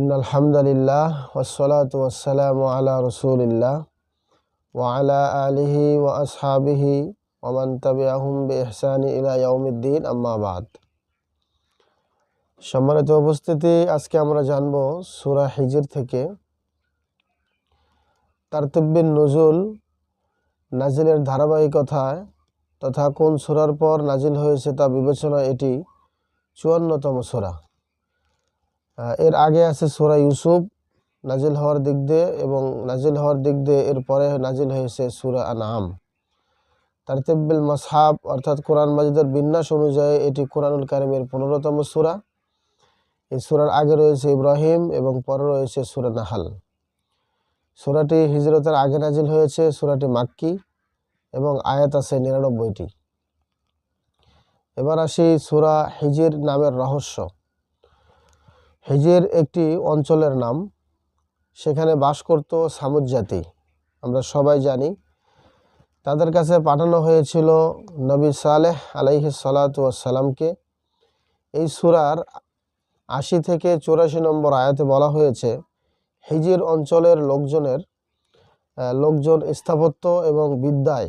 In আলহামদুলিল্লাহ ওসলাত ওসালাম আলা রসুলিল্লাহ ওয়ালা আলিহি ওয়া আসহাবিহি ওমান ইলা ইয়ৌমুদ্দিন আম্মাবাদ সম্মানিত উপস্থিতি, আজকে আমরা জানব সুরা হিজির থেকে তারতব্বিন নজুল নাজিলের ধারাবাহিকতায় তথা কোন সুরার পর নাজিল হয়েছে তা বিবেচনা এটি চুয়ান্নতম সুরা। এর আগে আছে সূরা ইউসুফ, নাজিল হওয়ার দিক দিয়ে এবং নাজিল হওয়ার দিক দিয়ে এর পরে নাজিল হয়েছে সূরা আনাম তারতিব্বিল মাসহাব অর্থাৎ কোরআন মাজিদের বিন্যাস অনুযায়ী এটি কোরআনুল কারিমের পনেরোতম সূরা। এই সুরার আগে রয়েছে ইব্রাহিম এবং পরে রয়েছে সূরা নাহাল। সূরাটি হিজরতের আগে নাজিল হয়েছে, সুরাটি মাক্কি এবং আয়াত আছে নিরানব্বইটি। এবার আসি সূরা হিজির নামের রহস্য। হিজির একটি অঞ্চলের নাম। সেখানে বাস করত সামুদ জাতি। আমরা সবাই জানি। তাদের কাছে পাঠানো হয়েছিল নবী সালেহ আলাইহি সালাতামকে এই সুরার আশি থেকে চুরাশি নম্বর আয়াতে বলা হয়েছে, হিজির অঞ্চলের লোকজনের লোকজন স্থাপত্য এবং বিদ্যায়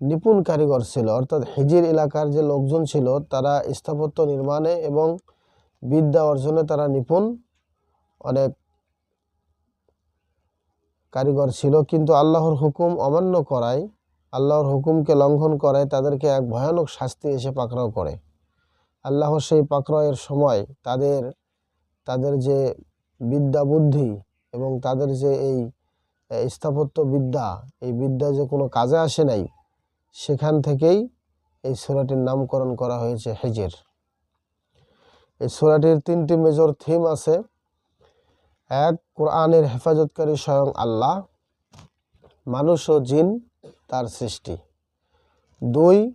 নিপুণ কারিগর ছিল। অর্থাৎ হিজির এলাকার যে লোকজন ছিল, তারা স্থাপত্য নির্মাণে এবং বিদ্যা অর্জনে তারা নিপুণ। অনেক কারিগর ছিল, কিন্তু আল্লাহর হুকুম অমান্য করায়, আল্লাহর হুকুমকে লঙ্ঘন করায় তাদেরকে এক ভয়ানক শাস্তি এসে পাকড়াও করে। আল্লাহর সেই পাকড়াওয়ের সময় তাদের তাদের যে বিদ্যা বুদ্ধি এবং তাদের যে এই স্থাপত্য বিদ্যা, এই বিদ্যা যে কোনো কাজে আসে নাই, সেখান থেকেই এই সূরাটির নামকরণ করা হয়েছে হেজের। এই সূরাটির তিনটি মেজর থিম আছে। এক, কোরআনের হেফাজতকারী স্বয়ং আল্লাহ, মানুষ ও জিন তার সৃষ্টি। দুই,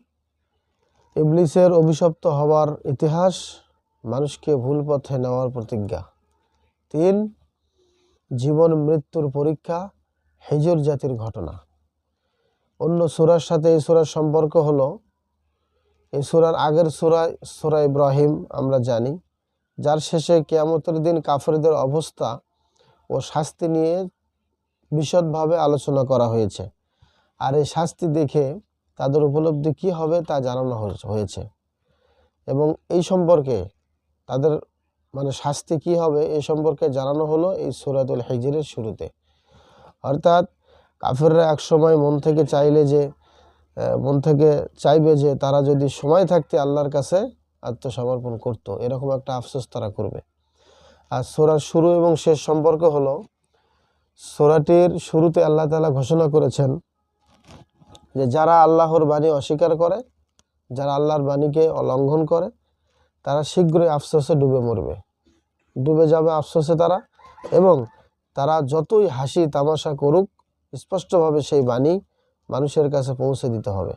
ইবলিসের অভিশপ্ত হওয়ার ইতিহাস, মানুষকে ভুল পথে নেওয়ার প্রতিজ্ঞা। তিন, জীবন মৃত্যুর পরীক্ষা, হেজর জাতির ঘটনা। অন্য সূরার সাথে এই সূরার সম্পর্ক হলো এই সুরার আগের সুরায় সূরা ইব্রাহিম আমরা জানি, যার শেষে কেয়ামতের দিন কাফেরদের অবস্থা ও শাস্তি নিয়ে বিশদভাবে আলোচনা করা হয়েছে। আর এই শাস্তি দেখে তাদের উপলব্ধি কি হবে তা জানানো হয়েছে- এবং এই সম্পর্কে তাদের মানে শাস্তি কি হবে এই সম্পর্কে জানানো হলো এই সূরাতুল হিজরের শুরুতে। অর্থাৎ কাফেররা এক সময় মন থেকে চাইলে যে মন থেকে চাইবে যে তারা যদি সময় থাকতে আল্লাহর কাছে আত্মসমর্পণ করত, এরকম একটা আফসোস তারা করবে। আর সোরার শুরু এবং শেষ সম্পর্ক হলো, সোরাটির শুরুতে আল্লাহ তাআলা ঘোষণা করেছেন যে যারা আল্লাহর বাণী অস্বীকার করে, যারা আল্লাহর বাণীকে অলঙ্ঘন করে, তারা শীঘ্রই আফসোসে ডুবে মরবে। ডুবে যাবে আফসোসে তারা এবং তারা যতই হাসি তামাশা করুক, স্পষ্টভাবে সেই বাণী মানুষের কাছে পৌঁছে দিতে হবে।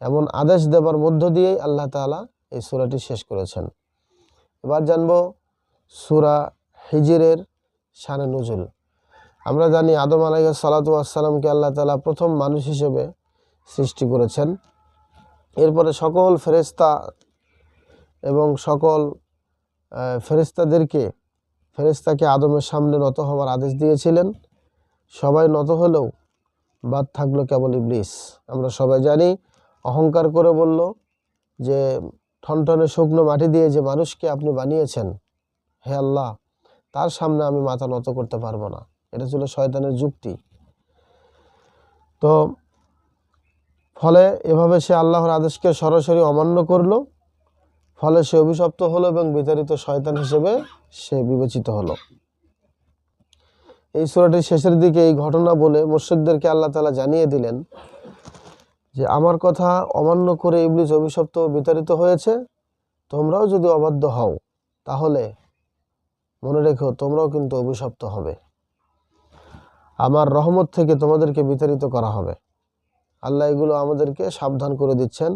এমন আদেশ দেবার মধ্য দিয়েই আল্লাহ তাআলা এই সূরাটি শেষ করেছেন। এবার জানব সুরা হিজরের শানে নজুল। আমরা জানি আদম আলাইহিস সালাতু আসসালামকে আল্লাহ তালা প্রথম মানুষ হিসেবে সৃষ্টি করেছেন। এরপরে সকল ফেরেশতা এবং সকল আহ, ফেরেশতাদেরকে ফেরেশতাকে আদমের সামনে নত হওয়ার আদেশ দিয়েছিলেন। সবাই নত হলেও বাদ থাকল কেবল ইবলিস আমরা সবাই জানি, অহংকার করে বলল যে ঠনঠনে শুকনো মাটি দিয়ে যে মানুষকে আপনি বানিয়েছেন, হে আল্লাহ, তার সামনে আমি মাথা নত করতে পারব না। এটা ছিল শয়তানের যুক্তি। তো ফলে এভাবে সে আল্লাহর আদেশকে সরাসরি অমান্য করল। ফলে সে অভিশপ্ত হলো এবং বিতাড়িত শয়তান হিসেবে সে বিবেচিত হলো। এই সূরাটির শেষের দিকে এই ঘটনা বলে মুর্শিকদেরকে আল্লাহ তালা জানিয়ে দিলেন যে, আমার কথা অমান্য করে ইবলিস অভিশপ্ত বিতাড়িত হয়েছে। তোমরাও যদি অবাধ্য হও, তাহলে মনে রেখো তোমরাও কিন্তু অভিশপ্ত হবে। আমার রহমত থেকে তোমাদেরকে বিতাড়িত করা হবে। আল্লাহ এগুলো আমাদেরকে সাবধান করে দিচ্ছেন।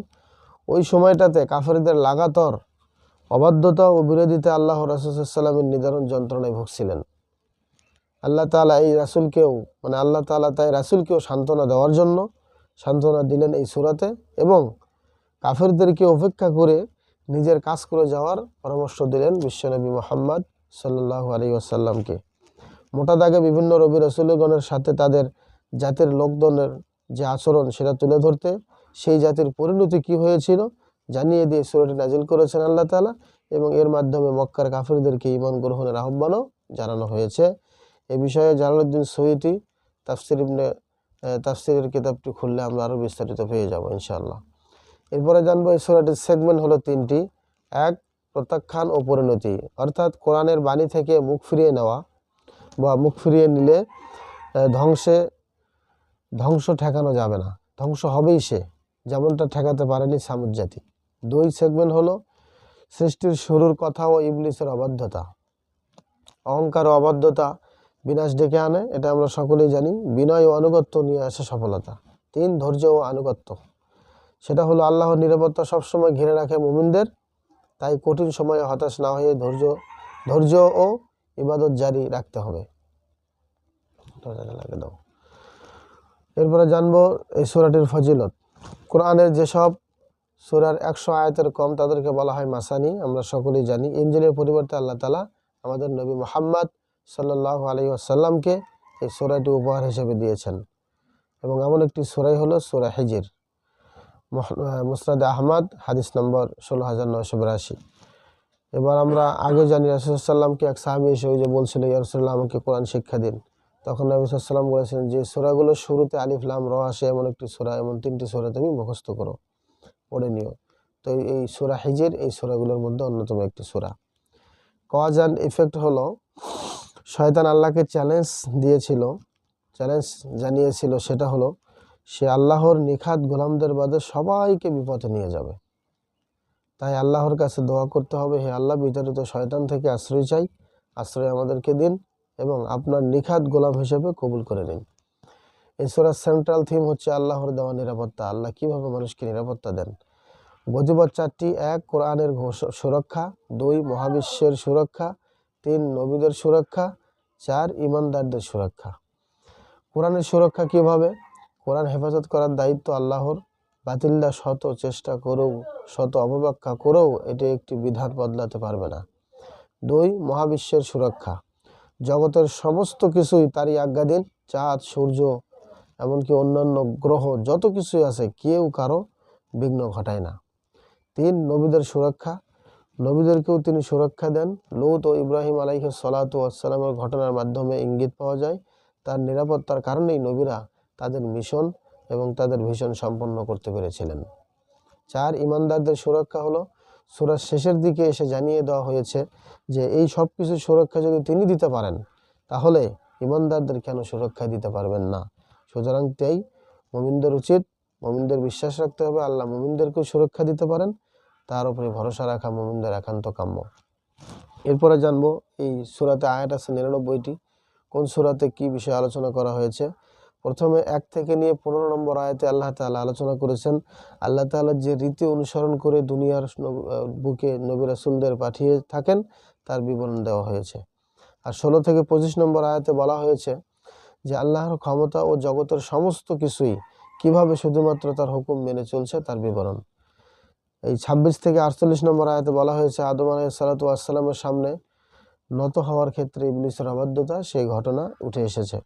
ওই সময়টাতে কাফেরদের লাগাতর অবাধ্যতা ও বিরোধিতা আল্লাহ রাসুসাল্লামের নিদারুণ যন্ত্রণায় ভুগছিলেন। আল্লাহ তাআলা এই রাসূলকেও মানে আল্লাহ তাআলা তাই রাসূলকেও সান্ত্বনা দেওয়ার জন্য সান্ত্বনা দিলেন এই সুরাতে এবং কাফেরদেরকে উপেক্ষা করে নিজের কাজ করে যাওয়ার পরামর্শ দিলেন বিশ্বনবী মোহাম্মদ সাল্লাহ আলী আসাল্লামকে মোটা দাগে বিভিন্ন রবি রসুলগণের সাথে তাদের জাতির লোকজনের যে আচরণ সেটা তুলে ধরতে, সেই জাতির পরিণতি কি হয়েছিল জানিয়ে দিয়ে সুরটি নাজিল করেছেন আল্লাহ তালা এবং এর মাধ্যমে মক্কার কাফিরদেরকে ইমান গ্রহণের আহ্বানও জানানো হয়েছে। এ বিষয়ে জালালউদ্দিন সৈয়দি তাফসির ইবনে তাফসিরের কিতাবটি খুললে আমরা আরও বিস্তারিত পেয়ে যাব, ইনশাআল্লাহ। এরপরে জানব এই সুরাটির সেগমেন্ট হলো তিনটি। এক, প্রত্যাখ্যান ও পরিণতি। অর্থাৎ কোরআনের বাণী থেকে মুখ ফিরিয়ে নেওয়া বা মুখ ফিরিয়ে নিলে ধ্বংসে, ধ্বংস ঠেকানো যাবে না। ধ্বংস হবেই সে, যেমনটা ঠেকাতে পারেনি সামুদ জাতি। দুই, সেগমেন্ট হলো সৃষ্টির শুরুর কথা ও ইবলিসের অবাধ্যতা। অহংকার অবাধ্যতা বিনাশ ডেকে আনে, এটা আমরা সকলেই জানি। বিনয় ও আনুগত্য নিয়ে আসে সফলতা। তিন, ধৈর্য ও আনুগত্য। সেটা হলো আল্লাহর নিরাপত্তা সবসময় ঘিরে রাখে মুমিনদের। তাই কঠিন সময়ে হতাশ না হয়ে ধৈর্য ধৈর্য ও ইবাদত জারি রাখতে হবে। এরপরে জানব এই সুরাটির ফজিলত। কোরআনের যেসব সুরার একশো আয়াতের কম, তাদেরকে বলা হয় মাসানি। আমরা সকলেই জানি। ইঞ্জিলের পরিবর্তে আল্লাহ তালা আমাদের নবী মোহাম্মদ সাল্লাহ আলী আসাল্লামকে এই সুরাটি উপহার হিসেবে দিয়েছেন। এবং এমন একটি সোরাই হলো সোরা হিজির। মুসরাদ আহমদ, হাদিস নম্বর ষোলো হাজার নয়শো বিরাশি। এবার আমরা আগে জানি রাসুলসাল্লামকে এক সাহাবি ওই যে বলছিল ইয়ারসুল্লাহ আমাকে কোরআন শিক্ষা দিন। তখন নবী সাল্লাম বলেছিলেন যে, সোরাগুলো শুরুতে আলিফ, লাম, র আসে এমন একটি সোরা, এমন তিনটি সোরা তুমি মুখস্থ করো, পড়ে নিও। তো এই সোরা হিজির, এই সোরাগুলোর মধ্যে অন্যতম একটি সোরা। কজ অ্যান্ড ইফেক্ট হলো শয়তান আল্লাহকে চ্যালেঞ্জ দিয়েছিল চ্যালেঞ্জ জানিয়েছিল সেটা হলো, সে আল্লাহর নিখাত গোলামদের বাদে সবাইকে বিপথে নিয়ে যাবে। তাই আল্লাহর কাছে দোয়া করতে হবে, হে আল্লাহ, বিতাড়িত শয়তান থেকে আশ্রয় চাই, আশ্রয় আমাদেরকে দিন এবং আপনার নিখাত গোলাম হিসেবে কবুল করে নিন। এছাড়া সেন্ট্রাল থিম হচ্ছে আল্লাহর দেওয়া নিরাপত্তা। আল্লাহ কীভাবে মানুষকে নিরাপত্তা দেন? বজিবত চারটি, এক, কোরআনের সুরক্ষা, দুই, মহাবিশ্বের সুরক্ষা তিন, নবীদের সুরক্ষা। চার, ইমানদারদের সুরক্ষা। কোরআনের সুরক্ষা কীভাবে? কোরআন হেফাজত করার দায়িত্ব আল্লাহর। বাতিল্লা শত চেষ্টা করেও, শত অপব্যাখ্যা করেও এটি একটি বিধান বদলাতে পারবে না। দুই, মহাবিশ্বের সুরক্ষা। জগতের সমস্ত কিছুই তারই আজ্ঞাধীন চাঁদ, সূর্য, এমনকি অন্যান্য গ্রহ, যত কিছুই আছে, কেউ কারও বিঘ্ন ঘটায় না। তিন, নবীদের সুরক্ষা। নবীদেরকেও তিনি সুরক্ষা দেন। লৌত ও ইব্রাহিম আলাইহ সালাতু আসসালামের ঘটনার মাধ্যমে ইঙ্গিত পাওয়া যায়, তার নিরাপত্তার কারণেই নবীরা তাদের মিশন এবং তাদের ভিশন সম্পন্ন করতে পেরেছিলেন। চার ইমানদারদের সুরক্ষা হলো। সুরার শেষের দিকে এসে জানিয়ে দেওয়া হয়েছে যে, এই সব কিছু সুরক্ষা যদি তিনি দিতে পারেন, তাহলে ইমানদারদের কেন সুরক্ষা দিতে পারবেন না? সুতরাং তাই মমিনদের উচিত, মমিনদের বিশ্বাস রাখতে হবে। আল্লাহ মমিনদেরকেও সুরক্ষা দিতে পারেন। তার উপরে ভরসা রাখা মমিনদের একান্ত কাম্য এরপরে জানব এই সুরাতে আয়াত আছে নিরানব্বইটি। কোন সুরাতে কি বিষয়ে আলোচনা করা হয়েছে? প্রথমে এক থেকে নিয়ে পনেরো নম্বর আয়াতে আল্লাহ তাআলা আলোচনা করেছেন, আল্লাহ তাআলা যে রীতি অনুসরণ করে দুনিয়ার বুকে নবী রাসূলদের পাঠিয়ে থাকেন, তার বিবরণ দেওয়া হয়েছে। আর ষোলো থেকে পঁচিশ নম্বর আয়াতে বলা হয়েছে যে আল্লাহর ক্ষমতা ও জগতের সমস্ত কিছুই কীভাবে শুধুমাত্র তার হুকুম মেনে চলছে তার বিবরণ। এই ছাব্বিশ থেকে আটচল্লিশ নম্বর আয়াতে বলা হয়েছে, আদম সালাতু আসসালামের সামনে নত হওয়ার ক্ষেত্রে ইবলিসের অবাধ্যতা সেই ঘটনা উঠে এসেছে।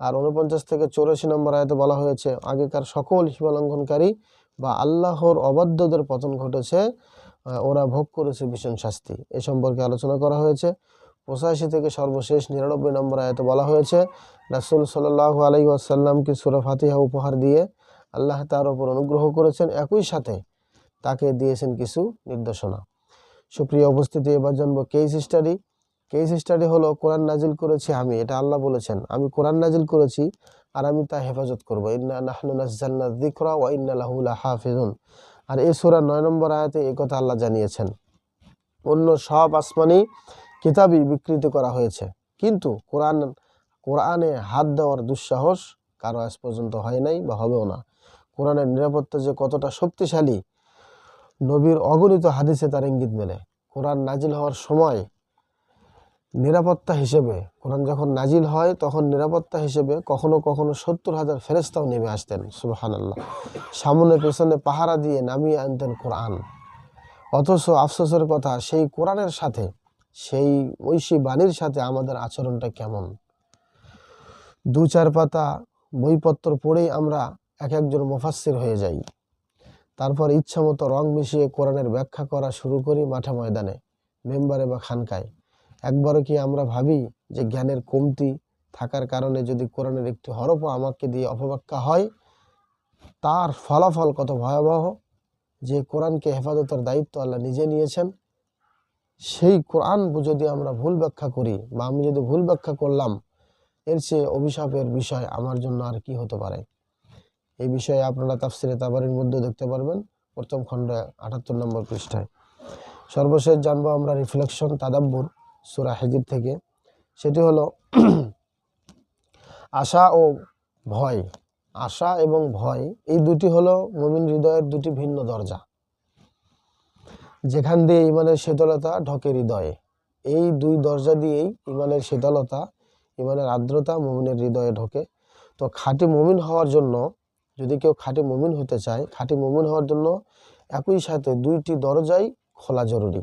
আর উনপঞ্চাশ থেকে চৌরাশি নম্বর আয়তে বলা হয়েছে, আগেকার সকল সীমালঙ্ঘনকারী বা আল্লাহর অবাধ্যদের পতন ঘটেছে ওরা ভোগ করেছে ভীষণ শাস্তি। এ সম্পর্কে আলোচনা করা হয়েছে। পঁচাশি থেকে সর্বশেষ নিরানব্বই নম্বর আয়তে বলা হয়েছে, রাসুল সাল্লাহ আলাই আসাল্লামকে সুরা উপহার দিয়ে আল্লাহ তার ওপর অনুগ্রহ করেছেন। একই সাথে তাকে দিয়েছেন কিছু নির্দেশনা। সুপ্রিয় উপস্থিতি, এবার জানব কেস স্টাডি কেস স্টাডি হলো কোরআন নাজিল করেছি আমি, এটা আল্লাহ বলেছেন। আমি কোরআন নাজিল করেছি আর আমি তা হেফাজত করব। ইন্না নাহনু নাজ্জালনা যিকরা ওয়া ইন্না লাহু আর এই সূরা নয় নম্বর আয়াতে এই কথা আল্লাহ জানিয়েছেন। অন্য সব আসমানি কিতাবই বিকৃত করা হয়েছে। কিন্তু কোরআন, কোরআনে হাত দেওয়ার দুঃসাহস কারও আজ পর্যন্ত হয় নাই বা হবেও না। কোরআনের নিরাপত্তা যে কতটা শক্তিশালী নবীর অগণিত হাদিসে তার ইঙ্গিত মেলে। কোরআন নাজিল হওয়ার সময় নিরাপত্তা হিসেবে, কোরআন যখন নাজিল হয়, তখন নিরাপত্তা হিসেবে কখনো কখনো সত্তর হাজার ফেরেস্তাও নেমে আসতেন সুবাহান আল্লাহ সামনে পেছনে পাহারা দিয়ে নামিয়ে আনতেন কোরআন। অথচ আফসোসের কথা, সেই কোরআনের সাথে, সেই ঐশী বাণীর সাথে আমাদের আচরণটা কেমন? দু চার পাতা বইপত্র পড়েই আমরা এক একজন মুফাসসির হয়ে যাই। তারপর ইচ্ছামতো রং মিশিয়ে কোরআনের ব্যাখ্যা করা শুরু করি মাঠে ময়দানে, মেম্বারে বা খানকায়। একবারও কি আমরা ভাবি যে জ্ঞানের কমতি থাকার কারণে যদি কোরআনের একটি হরফও আমাকে দিয়ে অপব্যাখ্যা হয়, তার ফলাফল কত ভয়াবহ? যে কোরআনকে হেফাজতের দায়িত্ব আল্লাহ নিজে নিয়েছেন, সেই কোরআন যদি আমরা ভুল ব্যাখ্যা করি বা আমি যদি ভুল ব্যাখ্যা করলাম, এর চেয়ে অভিশাপের বিষয় আমার জন্য আর কি হতে পারে? এই বিষয়ে আপনারা তাফসিরে তাবারির মধ্যে দেখতে পারবেন। প্রথম খণ্ডে আটাত্তর নম্বর পৃষ্ঠায়। সর্বশেষ জানব আমরা রিফ্লেকশন তাদাব্বুর সুরা হেজির থেকে। সেটি হলো, আশা ও ভয়। আশা এবং ভয়, এই দুটি হলো মুমিন হৃদয়ের দুটি ভিন্ন দরজা। যেখান দিয়ে ইমানের শীতলতা ঢকে হৃদয়ে। এই দুই দরজা দিয়েই ইমানের শীতলতা, ইমানের আর্দ্রতা মুমিনের হৃদয়ে ঢোকে। তো খাঁটি মমিন হওয়ার জন্য যদি কেউ খাঁটি মুমিন হতে চায়, খাঁটি মুমিন হওয়ার জন্য একই সাথে দুইটি দরজাই খোলা জরুরি।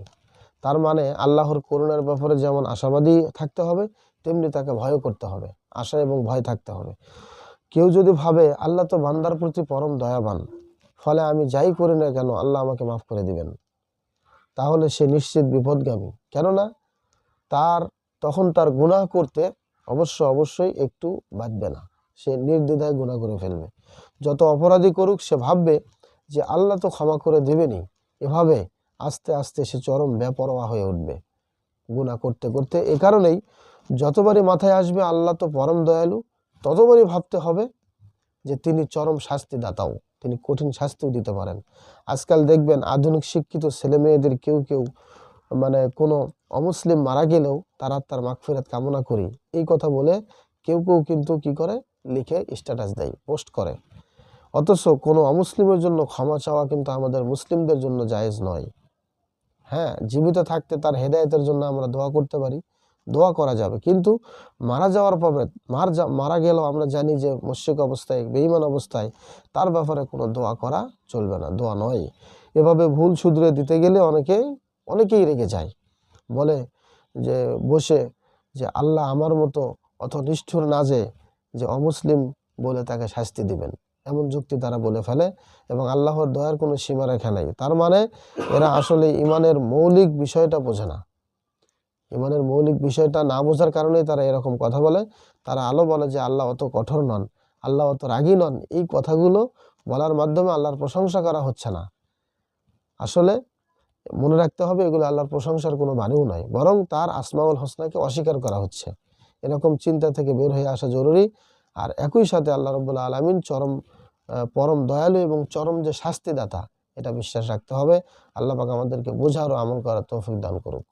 তার মানে আল্লাহর করুণার ব্যাপারে যেমন আশাবাদী থাকতে হবে, তেমনি তাকে ভয় করতে হবে, আশা এবং ভয় থাকতে হবে। কেউ যদি ভাবে, আল্লাহ তো বান্দার প্রতি পরম দয়াবান, ফলে আমি যাই করি না কেন আল্লাহ আমাকে মাফ করে দিবেন? তাহলে সে নিশ্চিত বিপদগামী। কেননা তার, তখন তার গুনাহ করতে অবশ্য অবশ্যই একটু বাঁচবে না। সে নির্দ্বিধায় গুনাহ করে ফেলবে। যত অপরাধী করুক, সে ভাববে যে আল্লাহ তো ক্ষমা করে দেবেনি এভাবে আস্তে আস্তে সে চরম বেপরোয়া হয়ে উঠবে। গুনাহ করতে করতে এ কারণেই যতবারই মাথায় আসবে, আল্লাহ তো পরম দয়ালু, ততবারই ভাবতে হবে যে তিনি চরম শাস্তি দাতাও তিনি কঠিন শাস্তিও দিতে পারেন। আজকাল দেখবেন আধুনিক শিক্ষিত ছেলে মেয়েদের কেউ কেউ মানে কোনো অমুসলিম মারা গেলেও তারা তার মাগফিরাত কামনা করি। এই কথা বলে কেউ কেউ কিন্তু কি করে? লিখে স্ট্যাটাস দেয় পোস্ট করে। অথচ কোনো অমুসলিমের জন্য ক্ষমা চাওয়া কিন্তু আমাদের মুসলিমদের জন্য জায়েজ নয়। হ্যাঁ জীবিত থাকতে তার হেদায়েতের জন্য আমরা দোয়া করতে পারি, দোয়া করা যাবে। কিন্তু মারা যাওয়ার পরে মার মারা গেলেও আমরা জানি যে মুশ্রিক অবস্থায় বেইমান অবস্থায় তার ব্যাপারে কোনো দোয়া করা চলবে না, দোয়া নয়। এভাবে ভুল শুধরে দিতে গেলে অনেকেই অনেকেই রেগে যায়। বলে যে, বসে যে আল্লাহ আমার মতো অত নিষ্ঠুর না যে যে অমুসলিম বলে তাকে শাস্তি দিবেন। এমন যুক্তি তারা বলে ফেলে এবং আল্লাহর দয়ার কোনো সীমারেখা নেই। তার মানে এরা আসলে ইমানের মৌলিক বিষয়টা বোঝে না। ইমানের মৌলিক বিষয়টা না বোঝার কারণেই তারা এরকম কথা বলে। তারা আলো বলে যে আল্লাহ অত কঠোর নন, আল্লাহ অত রাগী নন। এই কথাগুলো বলার মাধ্যমে আল্লাহর প্রশংসা করা হচ্ছে না। আসলে মনে রাখতে হবে এগুলো আল্লাহর প্রশংসার কোনো মানেও নয়, বরং তার আসমাউল হোসনাকে অস্বীকার করা হচ্ছে। এরকম চিন্তা থেকে বের হয়ে আসা জরুরি। আর একই সাথে আল্লাহ রবুল্লা আলমিন চরম পরম দয়ালু এবং চরম যে শাস্তিদাতা, এটা বিশ্বাস রাখতে হবে। আল্লাহ পাক আমাদেরকে বোঝার ও আমল করার তৌফিক দান করুক।